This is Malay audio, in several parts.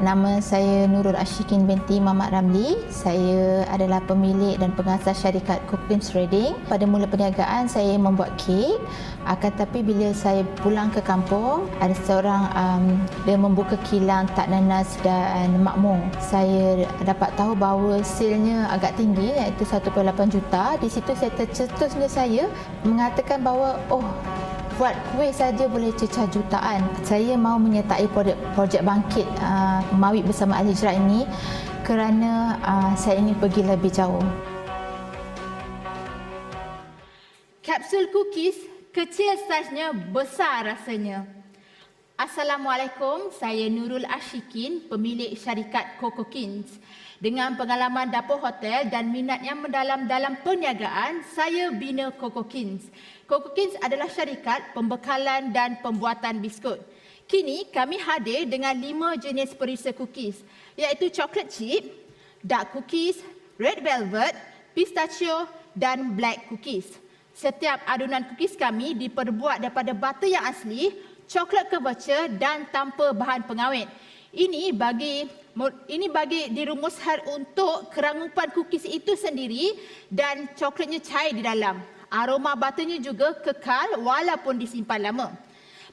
Nama saya Nurul Ashikin binti Mamat Ramli. Saya adalah pemilik dan pengasas syarikat Cooking Trading. Pada mula perniagaan saya membuat kek. Akan tapi bila saya pulang ke kampung, ada seorang um, dia membuka kilang tak nanas dan makmur. Saya dapat tahu bahawa silnya agak tinggi iaitu 1.8 juta. Di situ saya tercetusnya saya mengatakan bahawa oh buat kuih saja boleh cecah jutaan. Saya mahu menyertai projek, projek bangkit uh, Mawid bersama Al Hijrah ini kerana uh, saya ingin pergi lebih jauh. Kapsul cookies kecil saiznya, besar rasanya. Assalamualaikum, saya Nurul Ashikin, pemilik syarikat Coco Kings. Dengan pengalaman dapur hotel dan minat yang mendalam dalam perniagaan, saya bina Coco Kings. Coco Kings adalah syarikat pembekalan dan pembuatan biskut. Kini kami hadir dengan lima jenis perisa cookies iaitu coklat chip, dark cookies, red velvet, pistachio dan black cookies. Setiap adunan cookies kami diperbuat daripada butter yang asli, coklat kebaca dan tanpa bahan pengawet. Ini bagi ini bagi dirumuskan untuk kerangupan cookies itu sendiri dan coklatnya cair di dalam. Aroma butternya juga kekal walaupun disimpan lama.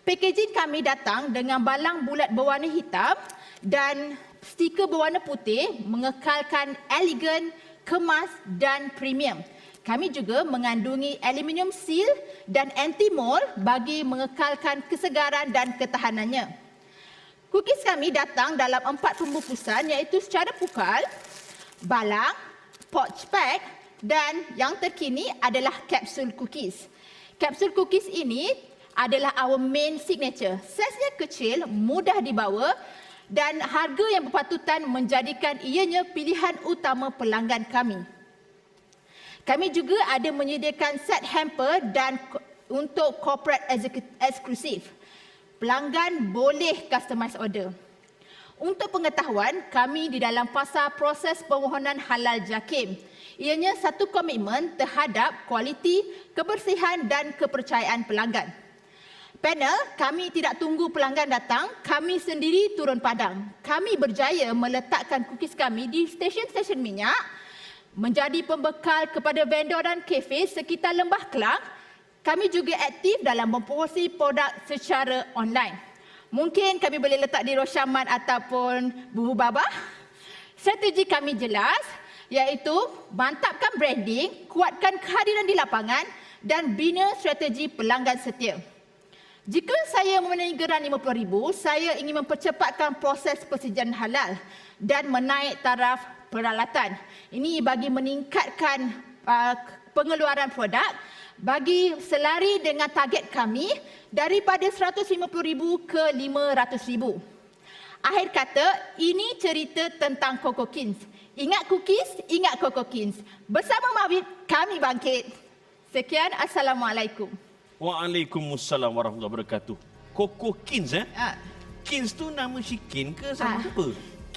Packaging kami datang dengan balang bulat berwarna hitam dan stiker berwarna putih mengekalkan elegan, kemas dan premium. Kami juga mengandungi aluminium seal dan anti-mold bagi mengekalkan kesegaran dan ketahanannya. Cookies kami datang dalam empat pembungkusan iaitu secara pukal, balang, pouch pack dan yang terkini adalah kapsul cookies. Kapsul cookies ini adalah our main signature. Saiznya kecil, mudah dibawa dan harga yang berpatutan menjadikan ianya pilihan utama pelanggan kami. Kami juga ada menyediakan set hamper dan untuk corporate eksklusif pelanggan boleh customize order. Untuk pengetahuan, kami di dalam fasa proses permohonan halal JAKIM. Ianya satu komitmen terhadap kualiti, kebersihan dan kepercayaan pelanggan. Panel, kami tidak tunggu pelanggan datang, kami sendiri turun padang. Kami berjaya meletakkan cookies kami di stesen-stesen minyak, menjadi pembekal kepada vendor dan kafe sekitar Lembah Kelang kami juga aktif dalam mempromosi produk secara online. Mungkin kami boleh letak di Rosyaman ataupun Bubu Baba. Strategi kami jelas iaitu mantapkan branding, kuatkan kehadiran di lapangan dan bina strategi pelanggan setia. Jika saya memenuhi geran RM50,000, saya ingin mempercepatkan proses persediaan halal dan menaik taraf peralatan. Ini bagi meningkatkan uh, pengeluaran produk bagi selari dengan target kami daripada 150,000 ke 500,000. Akhir kata, ini cerita tentang Coco Kings. Ingat cookies, ingat Coco Kings. Bersama Mawid, kami bangkit. Sekian, Assalamualaikum. Waalaikumsalam warahmatullahi wabarakatuh. Coco Kings eh? Uh, Kings tu nama Shikin ke sama Ah. siapa?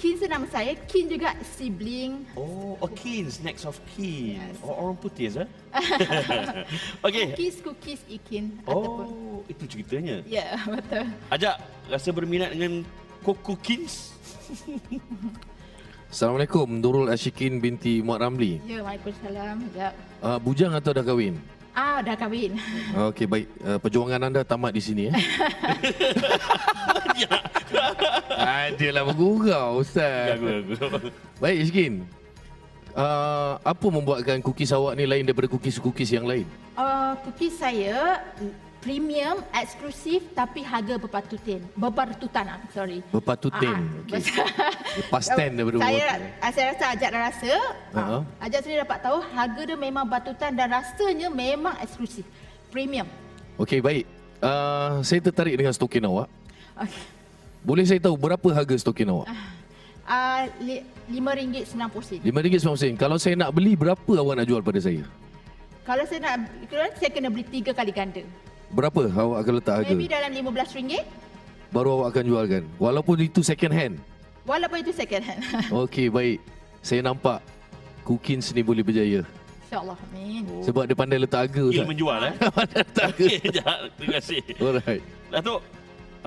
Kin tu nama saya, Kin juga sibling. Oh, oh Kings, next of kin. Yes. Oh, orang putih eh? Okey. Cookies, cookies, Ikin. Ataupun, Oh, itu ceritanya. ya, betul. Ajak rasa berminat dengan Coco Kings? Assalamualaikum, Nurul Ashikin binti Muhammad Ramli. Ya, Waalaikumsalam. Ya. Uh, bujang atau dah kahwin? Ah, dah kahwin. Okey, baik. Uh, perjuangan anda tamat di sini. Eh? Adalah bergurau, Ustaz. Baik, Ashikin. Uh, apa membuatkan cookies awak ni lain daripada cookies-cookies yang lain? Uh, cookies saya premium, eksklusif tapi harga berpatutan. Berpatutan, ah, sorry. Berpatutin. Ah, Okey. betul. Lepas stand daripada saya, berpatutin. saya rasa Ajak dah rasa. Uh-huh. Uh, Ajak sendiri dapat tahu harga dia memang batutan dan rasanya memang eksklusif. Premium. Okey, baik. Uh, saya tertarik dengan stokin awak. Okay. Boleh saya tahu berapa harga stokin awak? Uh, li, RM5.90. RM5.90. Kalau saya nak beli, berapa awak nak jual pada saya? Kalau saya nak, saya kena beli tiga kali ganda. Berapa awak akan letak harga? Maybe dalam RM15. Baru awak akan jualkan. Walaupun itu second hand. Walaupun itu second hand. Okey, baik. Saya nampak Cookins ni boleh berjaya. InsyaAllah. Amin. Oh. Sebab dia pandai letak harga Ustaz. menjual eh. Pandai letak harga. Okey. Terima kasih. Alright. Datuk,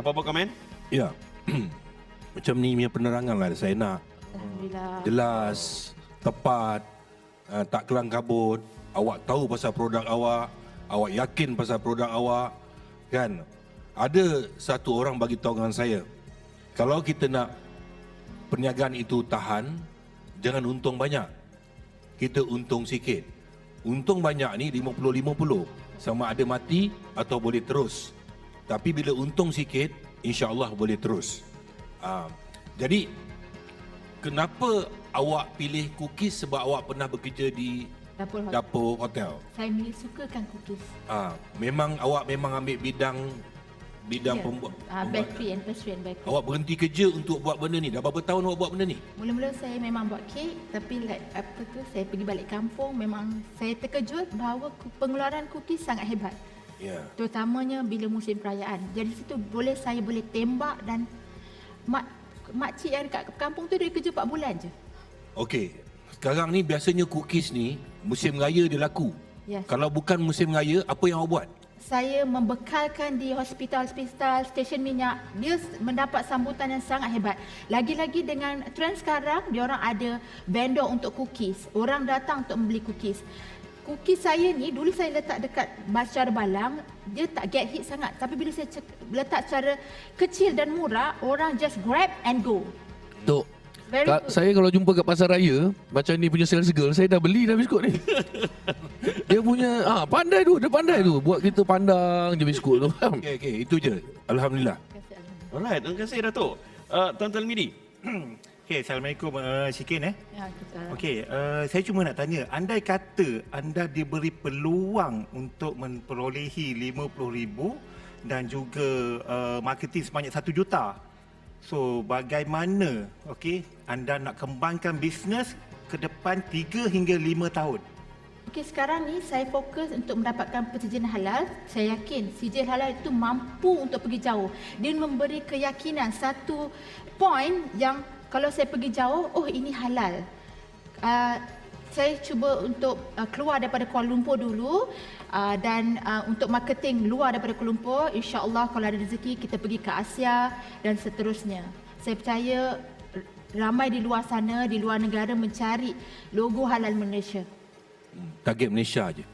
apa-apa komen? Ya. macam ni punya penerangan lah saya nak. Alhamdulillah. Jelas, tepat, uh, tak kelang kabut. Awak tahu pasal produk awak, awak yakin pasal produk awak, kan? Ada satu orang bagi tahu dengan saya, kalau kita nak perniagaan itu tahan, jangan untung banyak. Kita untung sikit. Untung banyak ni 50-50. Sama ada mati atau boleh terus. Tapi bila untung sikit, insya-Allah boleh terus. Uh, jadi kenapa awak pilih cookies sebab awak pernah bekerja di Dapur hotel. dapur hotel? Saya sukakan cookies. Ah, memang awak memang ambil bidang bidang Ya. pembuat. Ah, bakery and pastry and bakery. Awak berhenti kerja untuk buat benda ni. Dah berapa tahun awak buat benda ni? Mula-mula saya memang buat kek tapi like apa tu saya pergi balik kampung memang saya terkejut bahawa pengeluaran cookies sangat hebat. Ya. Terutamanya bila musim perayaan. Jadi situ boleh saya boleh tembak dan mak makcik yang kat kampung tu dia kerja 4 bulan je. Okey. Sekarang ni biasanya cookies ni musim raya dia laku. Yes. Kalau bukan musim raya, apa yang awak buat? Saya membekalkan di hospital-hospital, stesen minyak. Dia mendapat sambutan yang sangat hebat. Lagi-lagi dengan trend sekarang, dia orang ada vendor untuk cookies. Orang datang untuk membeli cookies. Cookies saya ni, dulu saya letak dekat secara balang, dia tak get hit sangat. Tapi bila saya cek, letak secara kecil dan murah, orang just grab and go. Tok, Ka- good. saya kalau jumpa kat pasar raya macam ni punya sales girl saya dah beli dah biskut ni. dia punya ah pandai tu, dia pandai tu buat kita pandang je biskut tu. faham? Okey, okey. Itu je. Alhamdulillah. Alright, terima kasih Datuk. Uh, Tuan-Tuan Midi. Okey, Assalamualaikum uh, Syikin eh. Ya, kita. Okey, uh, saya cuma nak tanya, andai kata anda diberi peluang untuk memperolehi RM50,000 dan juga uh, marketing sebanyak 1 juta. So, bagaimana okey anda nak kembangkan bisnes ke depan 3 hingga 5 tahun? Okey, sekarang ni saya fokus untuk mendapatkan persetujuan halal. Saya yakin sijil halal itu mampu untuk pergi jauh. Dia memberi keyakinan satu point yang kalau saya pergi jauh, oh ini halal. Uh, saya cuba untuk uh, keluar daripada Kuala Lumpur dulu uh, dan uh, untuk marketing luar daripada Kuala Lumpur, insya-Allah kalau ada rezeki kita pergi ke Asia dan seterusnya. Saya percaya ramai di luar sana, di luar negara mencari logo halal Malaysia. Target Malaysia je.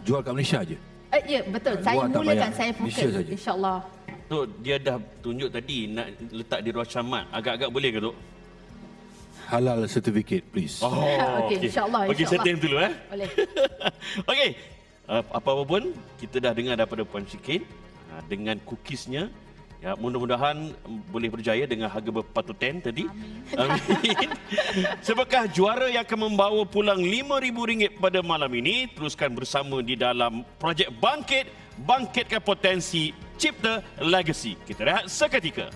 Jual kat Malaysia je. Eh, ya, betul. Saya Luar tak mulakan saya fokus. InsyaAllah. Tok, dia dah tunjuk tadi nak letak di ruang camat. Agak-agak boleh ke, Tok? Halal certificate please. Oh, Okey, insyaAllah, Okey, insyaAllah. setting dulu eh. Boleh. Okey. Uh, apa-apa pun, kita dah dengar daripada Puan Syikin uh, dengan cookiesnya. Ya, mudah-mudahan boleh berjaya dengan harga berpatutan tadi. Amin. Sebabkah juara yang akan membawa pulang RM5,000 pada malam ini, teruskan bersama di dalam projek Bangkit, bangkitkan potensi, cipta legacy. Kita rehat seketika.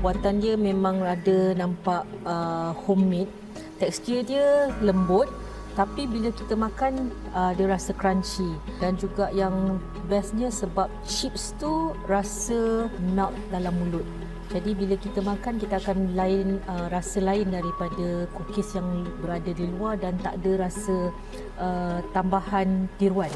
Pembuatan dia memang ada nampak uh, homemade. Tekstur dia lembut tapi bila kita makan uh, dia rasa crunchy dan juga yang bestnya sebab chips tu rasa melt dalam mulut. Jadi bila kita makan kita akan lain uh, rasa lain daripada cookies yang berada di luar dan tak ada rasa uh, tambahan tiruan.